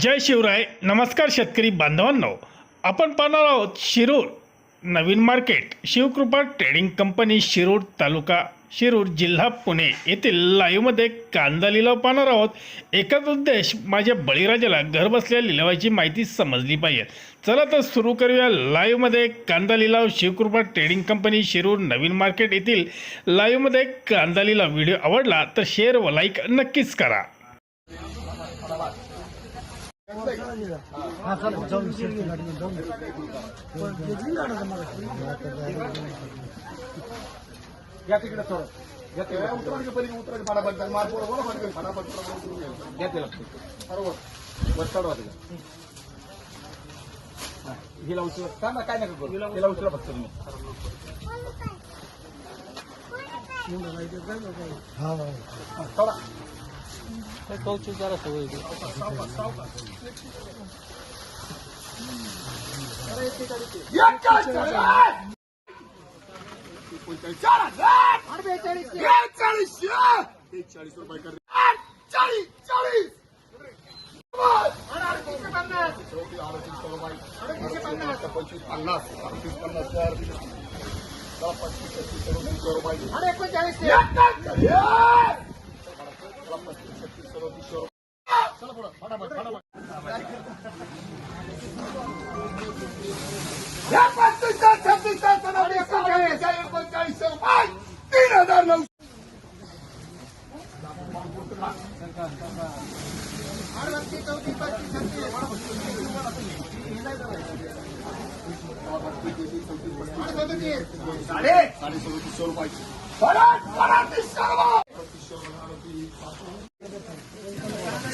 जय शिवराय. नमस्कार शेतकरी बांधवांनो. आपण पाहणार आहोत शिरूर नवीन market. Shivkrupa trading company Shirur taluka Shirur जिल्हा पुणे येथील लाईव्हमध्ये कांदा लिलाव पाहणार आहोत. एकच उद्देश माझ्या बळीराजाला घरबसल्या लिलावाची माहिती समजली पाहिजे. चला तर सुरू करूया लाईव्हमध्ये कांदा लिलाव शिवकृपा ट्रेडिंग कंपनी शिरूर नवीन मार्केट येथील लाईव्हमध्ये कांदा लिलाव व्हिडिओ आवडला तर शेअर व लाईक नक्कीच करा. या तिकडे थोडं या तिकडे उतरायचं पहिले उतरायचं फटाफट मार पोरं फटाफट फटाफट उतरून घ्या. या तिला. बरोबर. वर चढवा तिला. हा, हिला उचला का ना काय नका करू? हिला उचला फक्त तुम्ही. हा हा, सोडा चाळीस रुपये कर चाळीस चाळीस पंचवीस पन्नास पंचवीस पन्नास पंचवीस छत्तीस सदोतीस रुपये पस्तीस चला पुढं फटाफट फटाफट तीन हजार नऊ साडे साडे सदोतीसशे रुपये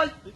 你是